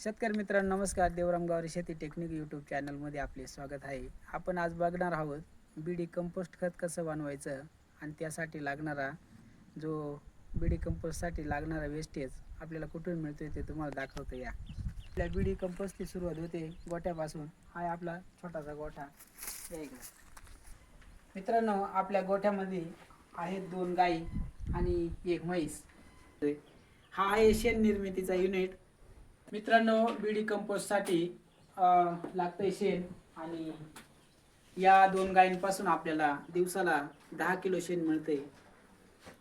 शेतकरी मित्रांनो नमस्कार. देवराम गावरे शेती टेक्निक यूट्यूब चॅनलमध्ये आपले स्वागत आहे. आपण आज बघणार आहोत बीडी कंपोस्ट खत कसं बनवायचं आणि त्यासाठी लागणारा जो बीडी कंपोस्टसाठी लागणारा वेस्टेज आपल्याला कुठून मिळतोय ते तुम्हाला दाखवतो या. आपल्या बीडी कंपोस्टची सुरुवात होते गोठ्यापासून. हा आपला छोटासा गोठा. या इकडे. मित्रांनो आपल्या गोठ्यामध्ये आहेत दोन गाई आणि एक म्हैस. हा आहे शेण निर्मितीचा युनिट मित्रांनो बीडी कंपोस्टसाठी लागतं लागतंय शेण आणि या दोन गायींपासून आपल्याला दिवसाला दहा किलो शेण मिळते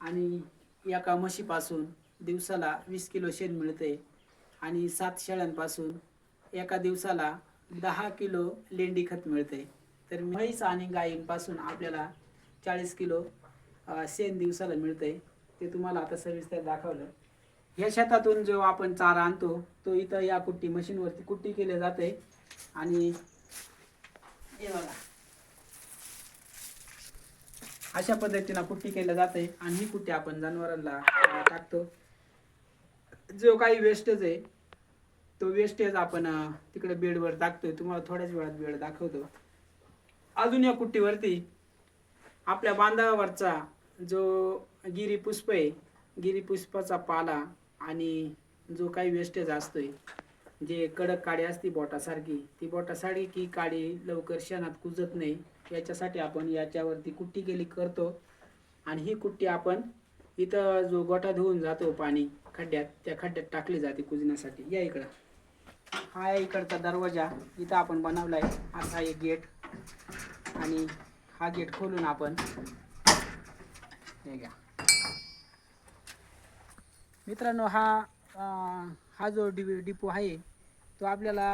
आणि एका म्हशीपासून दिवसाला वीस किलो शेण मिळते आणि सात शेळ्यांपासून एका दिवसाला दहा किलो लेंडी खत मिळते तर म्हैस आणि गायींपासून आपल्याला चाळीस किलो शेण दिवसाला मिळते ते तुम्हाला आता सविस्तर दाखवलं. या शेतातून जो आपण चारा आणतो तो इथं या कुट्टी मशीनवरती कुट्टी केले जाते. आणि अशा पद्धतीनं कुट्टी केल्या जाते आणि ही कुट्टी आपण जनावरांना टाकतो. जो काही वेस्टेज आहे तो वेस्टेज आपण तिकडे बेडवर टाकतोय. तुम्हाला थोड्याच वेळात बेड दाखवतो. अजून या कुट्टीवरती आपल्या बांधावरचा जो गिरी पुष्प आहे गिरी पुष्पाचा पाला आणि जो काही वेस्टेज असतोय जे कडक काडी असते बोटासारखी ती बोटासारखी की काडी लवकर शेणात कुजत नाही. याच्यासाठी आपण याच्यावरती कुट्टी केली करतो. आणि ही कुट्टी आपण इथं जो गोटा धुवून जातो पाणी खड्ड्यात त्या खड्ड्यात टाकली जाते कुजण्यासाठी. या इकडं. हा इकडचा दरवाजा इथं आपण बनवलाय. असा एक गेट. आणि हा गेट खोलून आपण हे घ्या. मित्रांनो हा हा जो डि डिपो आहे तो आपल्याला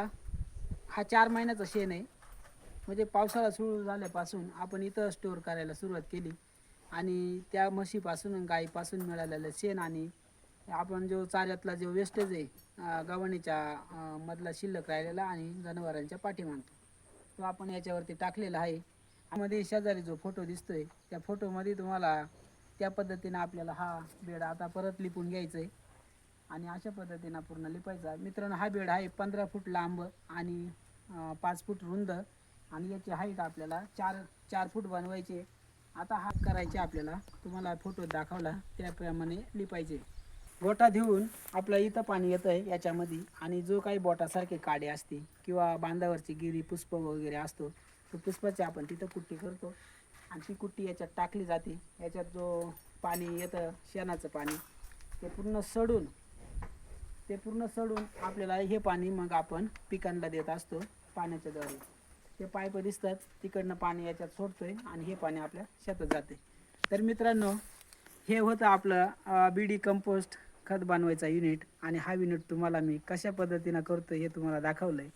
हा चार महिन्याचा शेण आहे. म्हणजे पावसाळा सुरू झाल्यापासून आपण इथं स्टोअर करायला सुरुवात केली. आणि त्या म्हशीपासून गाईपासून मिळालेलं शेण आणि आपण जो चाऱ्यातला जो वेस्टेज आहे गव्हाणीच्या मधला शिल्लक राहिलेला आणि जनावरांच्या पाठीमागतो तो आपण याच्यावरती टाकलेला आहे. मध्ये शेजारी जो फोटो दिसतोय त्या फोटोमध्ये तुम्हाला त्या पद्धतीनं आपल्याला हा बेड आता परत लिपून घ्यायचा आहे आणि अशा पद्धतीनं पूर्ण लिपायचा. मित्रांनो हा बेड आहे पंधरा फूट लांब आणि पाच फूट रुंद. आणि याची हाईट आपल्याला चार चार फूट बनवायचे आता हा करायचे आपल्याला. तुम्हाला फोटो दाखवला. त्याप्रमाणे लिपायचे. गोटा देऊन आपला इथं पाणी येतं आहे याच्यामध्ये. आणि जो काही बोटासारखे काडे असते किंवा बांधावरची गिरी पुष्प वगैरे असतो तो पुष्पाची आपण तिथं कुट्टी करतो. आणि ती कुट्टी याच्यात टाकली जाते. याच्यात जो पाणी येतं शेणाचं पाणी ते पूर्ण सडून ते पूर्ण सडून आपल्याला हे पाणी मग आपण पिकांना देत असतो पाण्याच्या द्वारे. ते पाईप दिसतात तिकडनं पाणी याच्यात सोडतोय आणि हे पाणी आपल्या शेतात जाते. तर मित्रांनो हे होतं आपलं बीडी कंपोस्ट खत बनवायचा युनिट आणि हा युनिट तुम्हाला मी कशा पद्धतीनं करतो हे तुम्हाला दाखवलं आहे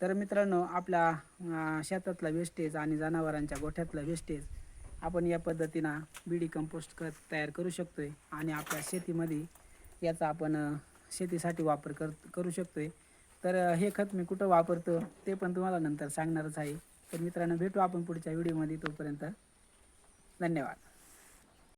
तर मित्रांनो आपल्या शेतातला वेस्टेज आणि जनावरांच्या गोठ्यातला वेस्टेज आपण या पद्धतीनं बीडी कंपोस्ट खत तयार करू शकतो आहे आणि आपल्या शेतीमध्ये याचा आपण शेतीसाठी वापर कर करू शकतो आहे तर हे खत मी कुठं वापरतो ते पण तुम्हाला नंतर सांगणारच आहे. तर मित्रांनो भेटू आपण पुढच्या व्हिडिओमध्ये तोपर्यंत धन्यवाद.